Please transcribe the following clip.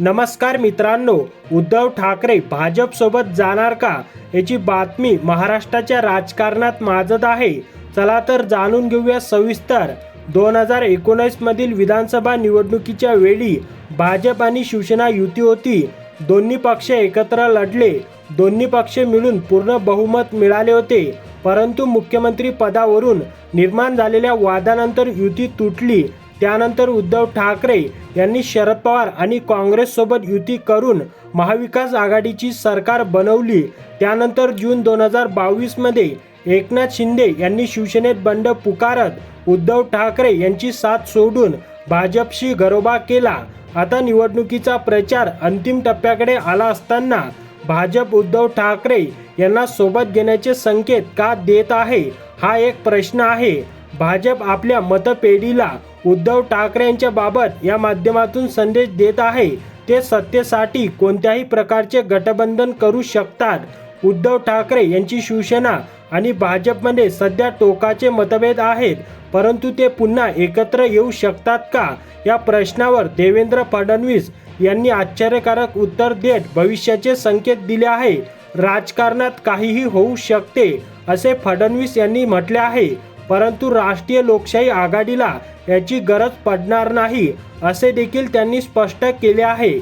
नमस्कार मित्रांनो उद्धव ठाकरे भाजपसोबत जाणार का? याची बातमी महाराष्ट्राच्या राजकारणात माजत आहे. चला तर जाणून घेऊया सविस्तर. दोन हजार एकोणीस मधील विधानसभा निवडणुकीच्या वेळी भाजप आणि शिवसेना युती होती. दोन्ही पक्ष एकत्र लढले. दोन्ही पक्ष मिळून पूर्ण बहुमत मिळाले होते. परंतु मुख्यमंत्री पदावरून निर्माण झालेल्या वादानंतर युती तुटली. त्यानंतर उद्धव ठाकरे यांनी शरद पवार आणि काँग्रेससोबत युती करून महाविकास आघाडीची सरकार बनवली. त्यानंतर जून दोन हजार बावीसमध्ये एकनाथ शिंदे यांनी शिवसेनेत बंड पुकारत उद्धव ठाकरे यांची साथ सोडून भाजपशी गरोबा केला. आता निवडणुकीचा प्रचार अंतिम टप्प्याकडे आला असताना भाजप उद्धव ठाकरे यांना सोबत घेण्याचे संकेत का देत आहे? हा एक प्रश्न आहे. भाजप आपल्या मतपेढीला उद्धव ठाकरेंच्या बाबत या माध्यमातून संदेश देत आहे. ते सत्तेसाठी कोणत्याही प्रकारचे गठबंधन करू शकतात. उद्धव ठाकरे यांची शिवसेना आणि भाजपमध्ये सध्या टोकाचे मतभेद आहेत. परंतु ते पुन्हा एकत्र येऊ शकतात का? या प्रश्नावर देवेंद्र फडणवीस यांनी आश्चर्यकारक उत्तर देत भविष्याचे संकेत दिले आहे. राजकारणात काहीही होऊ शकते असे फडणवीस यांनी म्हटले आहे. परंतु राष्ट्रीय लोकशाही आघाडीला याची गरज पडणार नाही असे देखील त्यांनी स्पष्ट केले आहे.